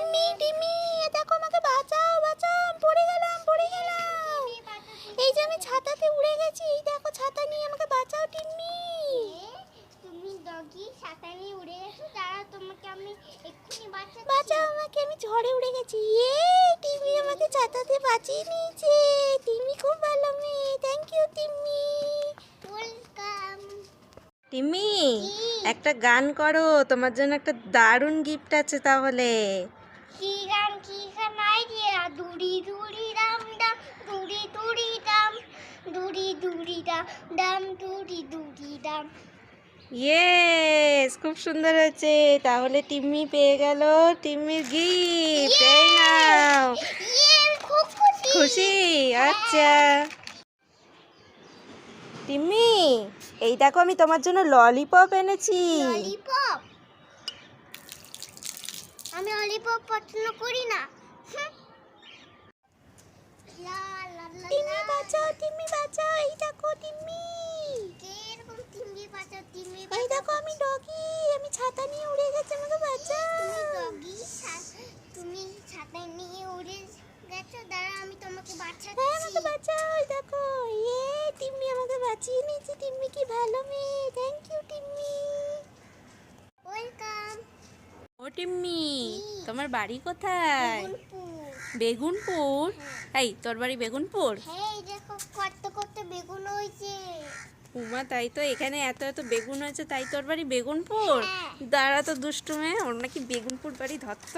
টিম্মি টিম্মি দেখো আমাকে বাঁচাও বাঁচাও আমি পড়ে গেলাম পড়ে গেলাম। এই যে আমি ছাতাতে উড়ে গেছি এই দেখো ছাতা নিয়ে আমাকে বাঁচাও টিম্মি তুমি ডগি ছাতা নিয়ে উড়ে গেছো দাঁড়াও তোমাকে আমি এক্ষুনি বাঁচাচ্ছি। বাঁচাও আমাকে আমি ঝড়ে উড়ে গেছি। এ টিম্মি আমাকে ছাতাতে বাঁচিয়ে নিয়েছে। টিম্মি খুব ভালো মেয়ে thank you Timmy welcome Timmy একটা গান করো তোমার জন্য একটা দারুণ গিফট আছে তাহলে। কি গান কি গান আইডিয়া দুড়ি দুড়ি দাম দাম দুড়ি দুড়ি দাম দুড়ি দুড়ি দাম দাম দুড়ি দুড়ি দাম। ইয়েস খুব সুন্দর হয়েছে। তাহলে টিম্মি পেয়ে গেল টিম্মির গিফট এই নাও। খুশি। খুশি? আচ্ছা। টিম্মি এই দেখো আমি তোমার জন্য ললিপপ এনেছি। ললিপপ আমি ললিপপ পছন্দ করি না। হুম। লা লা লা টিম্মি বাঁচাও তিমি বাঁচাও এই দেখো টিম্মি এরকম তিনটি পাঁচা তিনটি এই দেখো আমি ডগি আমি ছাতা নিয়ে উড়ে গেছি আমাকে বাঁচাও। তুমি ডগি তুমি ছাতা নিয়ে উড়ে গেছো দাঁড়া আমি তোমাকে হ্যাঁ আমাকে বাঁচাচ্ছি বাঁচাও এই দেখো। ইয়ে টিম্মি আমাকে বাঁচিয়ে নিয়েছে টিম্মি কি ভালো মেয়ে থ্যাংক ইউ টিম্মি ওয়েলকাম ও টিম্মি তোমার বাড়ি কোথায়? বেগুনপুর। এই তোর বাড়ি বেগুনপুর? হ্যাঁ উমা তাই তো এখানে এত এত বেগুন হয়েছে তাই তোর বাড়ি বেগুনপুর? হ্যাঁ। দাঁড়া তো দুষ্টু মেয়ে ওর নাকি বেগুনপুর বাড়ি ধরত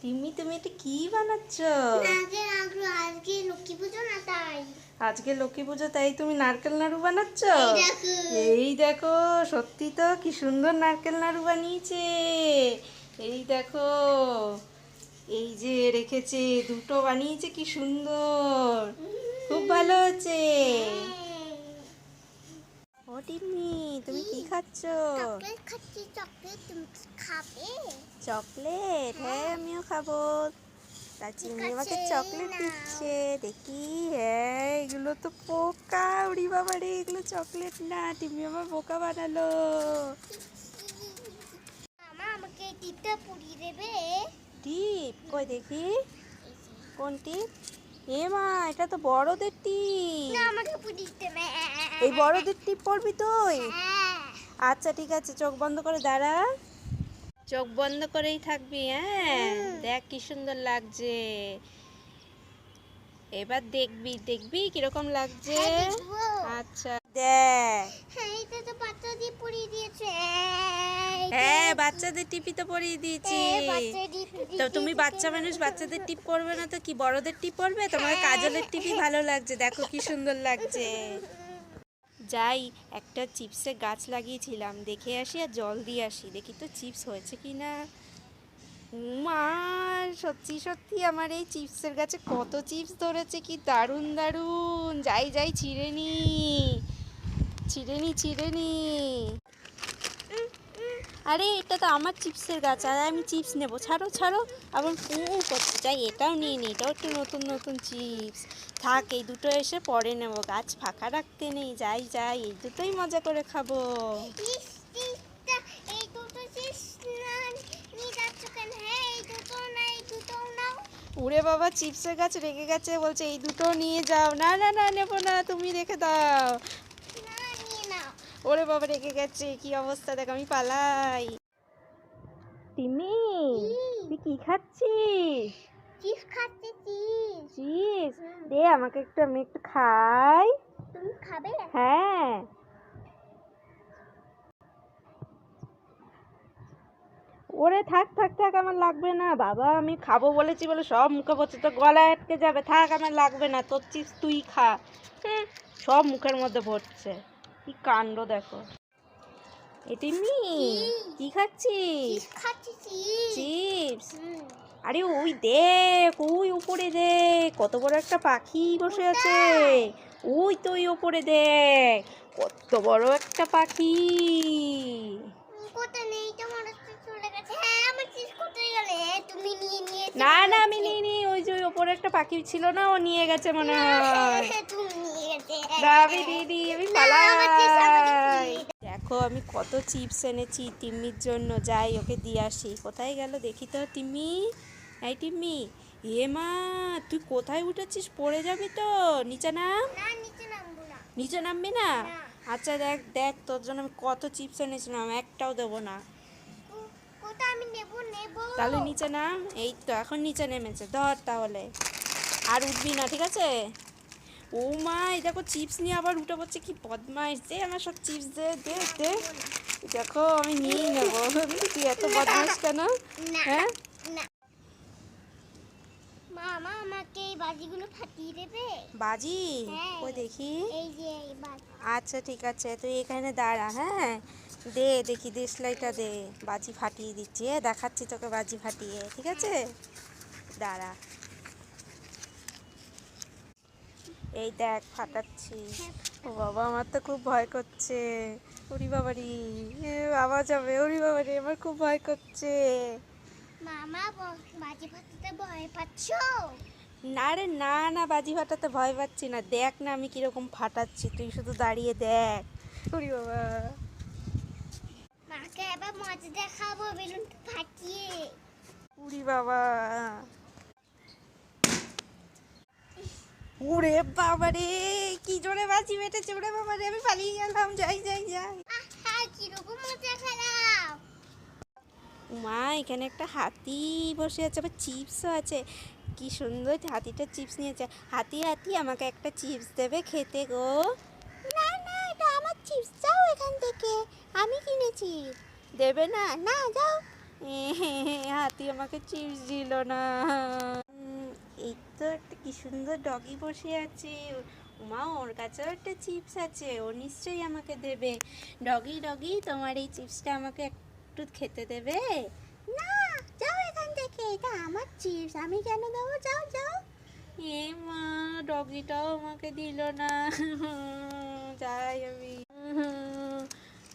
টিম্মি তুমি এটা কি বানাচ্ছ? আজকে লক্ষ্মী পুজো না তাই? আজকে লক্ষ্মী পুজো তাই তুমি নারকেল নাড়ু বানাচ্ছ? এই দেখো সত্যি তো কি সুন্দর নারকেল নাড়ু বানিয়েছে। এই দেখো এই যে রেখেছে দুটো বানিয়েছে কি সুন্দর। খুব ভালো হয়েছে ও টিম্মি তুমি কি খাচ্ছ? চকলেট চকলেট হ্যাঁ। আমিও খাব। তা চিনি আমাকে চকলেট দিচ্ছে। দেখি হ্যাঁ এগুলো তো পোকা উড়ি বাবা রে এগুলো চকলেট না টিমি আমার বোকা বানালো। টিপটা পুড়িয়ে দেবে। টিপ? কই দেখি? কোন টিপ? এ মা এটা তো বড়দের টিপ। না আমাকে পুড়িয়ে দেবে এই বড়দের টিপ পড়বি তুই? হ্যাঁ আচ্ছা ঠিক আছে চোখ বন্ধ করে দাঁড়া। চোখ বন্ধ করেই থাকবি হ্যাঁ? দেখ কি সুন্দর লাগছে। এবার দেখবি দেখবি কীরকম লাগছে? হ্যাঁ, আচ্ছা দেখ। হ্যাঁ তো দিয়েছে। হ্যাঁ বাচ্চাদের টিপি তো পরিয়ে দিয়েছি। পুড়িয়ে তো তুমি বাচ্চা মানুষ বাচ্চাদের টিপ পরবে না তো কি বড়দের টিপ পরবে? তোমার কাজলের টিপি ভালো লাগছে দেখো কি সুন্দর লাগছে। যাই একটা চিপসের গাছ লাগিয়েছিলাম দেখে আসি আর জল দিয়ে আসি দেখি তো চিপস হয়েছে কি না মা সত্যি সত্যি আমার এই চিপসের গাছে কত চিপস ধরেছে কি দারুণ দারুণ। যাই যাই ছিঁড়ে নি। ছিঁড়ে নি ছিঁড়ে নি আরে এটা তো আমার চিপসের গাছ আর আমি চিপস নেব। ছাড়ো ছাড়ো। আবার পু করতে চাই এটাও নিয়ে নিই এটাও একটু নতুন নতুন চিপস। থাক এই দুটো এসে পরে নেব। গাছ ফাঁকা রাখতে নেই যাই যাই এই দুটোই মজা করে খাব। কেন? হ্যাঁ। উড়ে বাবা চিপসের গাছ রেগে গেছে বলছে এই দুটো নিয়ে যাও। না না না নেব না তুমি রেখে দাও। ওরে বাবা রেগে গেছে। কি অবস্থা? দেখ আমি পালাই। তিমি তুই কি খাচ্ছিস? চিপস খাচ্ছি, চিপস। চিপস দে আমাকে একটু আমি একটু খাই। তুমি খাবে? হ্যাঁ। ওরে থাক থাক থাক আমার লাগবে না। বাবা আমি খাব বলেছি বলে সব মুখে পড়ছে। তো গলায় আটকে যাবে। থাক আমার লাগবে না। তোর চিপস তুই খা। হুম, সব মুখের মধ্যে পড়ছে। কি কাণ্ড দেখো। এটি মি কি খাচ্ছিস? চিপস আরে ওই দেখ ওই উপরে দেখ কত বড় একটা পাখি বসে আছে। ওই তো ওই উপরে দেখ কত বড় একটা পাখি। হ্যাঁ? হ্যাঁ, নিয়ে। না না আমি নিই নি ওই যে ওই উপরে একটা পাখি ছিল না ও নিয়ে গেছে মনে হয় আমি পালাই। দেখো আমি কত চিপস এনেছি তিম্মির জন্য। যাই ওকে দিয়ে আসি। কোথায় গেল? দেখি তো তিম্মি। এই তিম্মি। এ মা তুই কোথায় উঠেছিস? পড়ে যাবি তো। নিচে নাম? নিচে নামবো না। আচ্ছা দেখ দেখ তোর জন্য আমি কত চিপস এনেছিলাম একটাও দেবো না। তাহলে নিচে নাম? এই তো এখন নিচে নেমেছে। ধর তাহলে। আর উঠবি না ঠিক আছে? ও মা এই দেখো চিপস নিয়ে আবার উঠে পড়ছে কি বদমাইশ। দে আমার সব চিপস দে দে দে। দেখো আমি নিয়েই নেব। তুই এত বদমাইশ কেন? হ্যাঁ? মামা আমাকে এই বাজিগুলো ফাটিয়ে দেবে? বাজি? হ্যাঁ। ও দেখি। এই যে এই বাজি। আচ্ছা ঠিক আছে তুই এখানে দাঁড়া হ্যাঁ? দে দেখি দেশলাইটা দে। বাজি ফাটিয়ে দিচ্ছি হ্যাঁ দেখাচ্ছি তোকে বাজি ফাটিয়ে ঠিক আছে? দাঁড়া। এই দেখ ফাটাচ্ছি। ও বাবা আমার তো খুব ভয় করছে। ওরি বাবারি এ বাবা যাবে ওরি বাবারি আমার খুব ভয় করছে। মামা বাজি ফাটাতে ভয় পাচ্ছ? না রে না না বাজি ফাটাতে ভয় পাচ্ছি না। দেখ না আমি কীরকম ফাটাচ্ছি তুই শুধু দাঁড়িয়ে দেখ। ওরি বাবা। মাকে এবার মজা দেখাবো বেলুন ফাটিয়ে। উড়ি বাবা। ওরে বাবা রে কি জোরে বাজি মেটেছে ওরে বাবা রে আমি পালিয়ে গেলাম যাই যাই যাই। মা এখানে একটা হাতি বসে আছে আবার চিপসও আছে। কি সুন্দর হাতিটা চিপস নিয়েছে। হাতি হাতি আমাকে একটা চিপস দেবে খেতে গো। না না এটা আমার চিপস যাও এখান থেকে। আমি কিনেছি। দেবে না? না যাও। হাতি আমাকে চিপস দিল না। এই তো একটা কি সুন্দর ডগি বসে আছে। মা ওর কাছেও একটা চিপস আছে, ও নিশ্চয়ই আমাকে দেবে। ডগি ডগি তোমার এই চিপসটা আমাকে একটু খেতে দেবে? না, যাও এখান থেকে, এটা আমার চিপস আমি কেন দেবো? যাও যাও। এ মা ডগিটাও আমাকে দিল না। যাই আমি।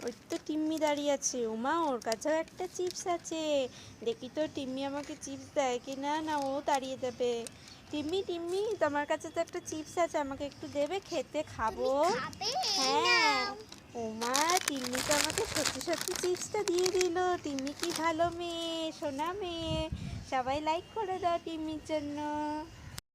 ওই তো টিম্মি দাঁড়িয়ে আছে। ওমা ওর কাছেও একটা চিপস আছে। দেখি তো টিম্মি আমাকে চিপস দেয় কি না না ও দাঁড়িয়ে দেবে। টিম্মি টিম্মি তোমার কাছে তো একটা চিপস আছে আমাকে একটু দেবে? খেতে খাব? হ্যাঁ। ওমা টিম্মি তো আমাকে সত্যি সত্যি চিপসটা দিয়ে দিল। টিম্মি কি ভালো মেয়ে সোনা মেয়ে। সবাই লাইক করে দাও টিম্মির জন্য।